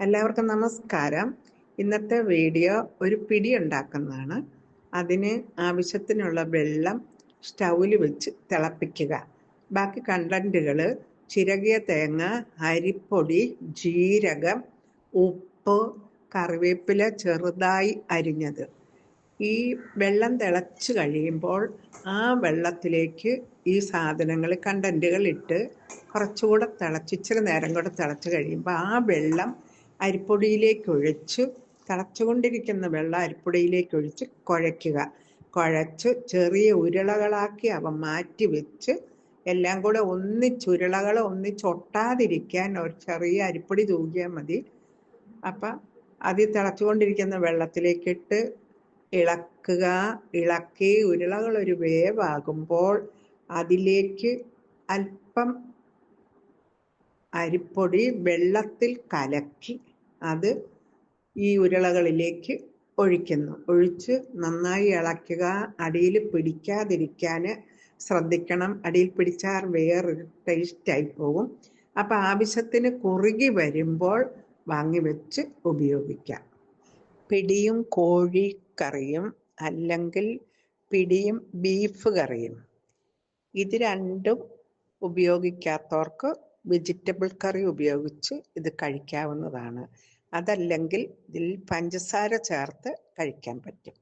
എല്ലാവർക്കും നമസ്കാരം. ഇന്നത്തെ വീഡിയോ ഒരു പിടി ഉണ്ടാക്കുന്നതാണ്. അതിന് ആവശ്യത്തിനുള്ള വെള്ളം സ്റ്റൗവിൽ വെച്ച് തിളപ്പിക്കുക. ബാക്കി കണ്ടന്റുകൾ ചിരകിയ തേങ്ങ അരിപ്പൊടി ജീരകം ഉപ്പ് കറിവേപ്പില ചെറുതായി അരിഞ്ഞത്. ഈ വെള്ളം തിളച്ച് കഴിയുമ്പോൾ ആ വെള്ളത്തിലേക്ക് ഈ സാധനങ്ങൾ കണ്ടന്റുകൾ ഇട്ട് കുറച്ചുകൂടെ തിളച്ച് ഇച്ചിരി നേരം കൂടെ തിളച്ച് കഴിയുമ്പോൾ ആ വെള്ളം അരിപ്പൊടിയിലേക്ക് ഒഴിച്ച് തിളച്ചുകൊണ്ടിരിക്കുന്ന വെള്ളം അരിപ്പൊടിയിലേക്ക് ഒഴിച്ച് കുഴയ്ക്കുക. കുഴച്ച് ചെറിയ ഉരുളകളാക്കി അവ മാറ്റി വെച്ച് എല്ലാം കൂടെ ഒന്നിച്ചുരുളകൾ ഒന്നിച്ചൊട്ടാതിരിക്കാൻ ഒരു ചെറിയ അരിപ്പൊടി തൂകിയാൽ മതി. അപ്പം അതിൽ തിളച്ചുകൊണ്ടിരിക്കുന്ന വെള്ളത്തിലേക്കിട്ട് ഇളക്കുക. ഇളക്കി ഉരുളകൾ ഒരു വേവാകുമ്പോൾ അതിലേക്ക് അല്പം അരിപ്പൊടി വെള്ളത്തിൽ കലക്കി അത് ഈ ഉരുളകളിലേക്ക് ഒഴിക്കുന്നു. ഒഴിച്ച് നന്നായി ഇളക്കുക അടിയിൽ പിടിക്കാതിരിക്കാൻ ശ്രദ്ധിക്കണം. അടിയിൽ പിടിച്ചാൽ വേറൊരു ടേസ്റ്റായി പോകും. അപ്പം ആവശ്യത്തിന് കുറുകി വരുമ്പോൾ വാങ്ങി വെച്ച് ഉപയോഗിക്കാം. പിടിയും കോഴിക്കറിയും അല്ലെങ്കിൽ പിടിയും ബീഫ് കറിയും. ഇത് രണ്ടും ഉപയോഗിക്കാത്തവർക്ക് വെജിറ്റബിൾ കറി ഉപയോഗിച്ച് ഇത് കഴിക്കാവുന്നതാണ്. അതല്ലെങ്കിൽ ഇതിൽ പഞ്ചസാര ചേർത്ത് കഴിക്കാൻ പറ്റും.